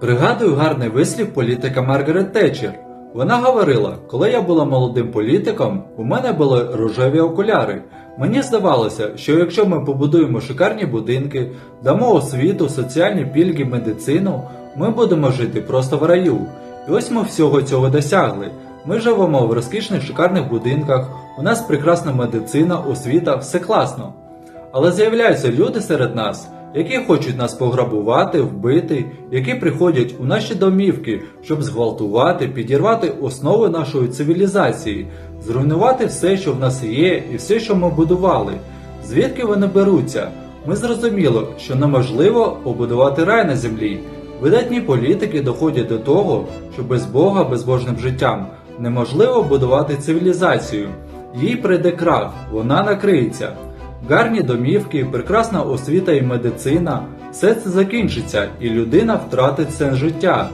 Пригадую гарний вислів політика Маргарет Тетчер. Вона говорила, коли я була молодим політиком, у мене були рожеві окуляри. Мені здавалося, що якщо ми побудуємо шикарні будинки, дамо освіту, соціальні пільги, медицину, ми будемо жити просто в раю. І ось ми всього цього досягли. Ми живемо в розкішних шикарних будинках, у нас прекрасна медицина, освіта, все класно. Але з'являються люди серед нас, які хочуть нас пограбувати, вбити, які приходять у наші домівки, щоб зґвалтувати, підірвати основи нашої цивілізації, зруйнувати все, що в нас є, і все, що ми будували. Звідки вони беруться? Ми зрозуміло, що неможливо побудувати рай на землі. Видатні політики доходять до того, що без Бога, безбожним життям неможливо будувати цивілізацію. Їй прийде крах, вона накриється. Гарні домівки, прекрасна освіта і медицина все це закінчиться, і людина втратить сенс життя.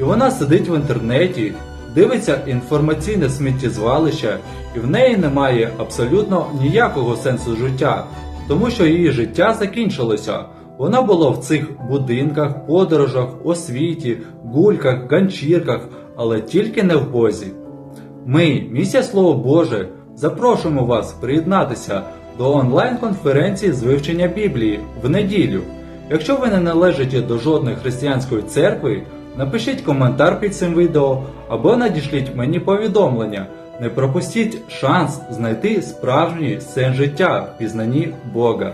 І вона сидить в інтернеті, дивиться інформаційне сміттєзвалище, і в неї немає абсолютно ніякого сенсу життя, тому що її життя закінчилося. Воно було в цих будинках, подорожах, освіті, гульках, ганчірках, але тільки не в Бозі. Ми, місія Слово Боже, запрошуємо вас приєднатися до онлайн-конференції з вивчення Біблії в неділю. Якщо ви не належите до жодної християнської церкви, напишіть коментар під цим відео або надішліть мені повідомлення. Не пропустіть шанс знайти справжній сенс життя в пізнанні Бога.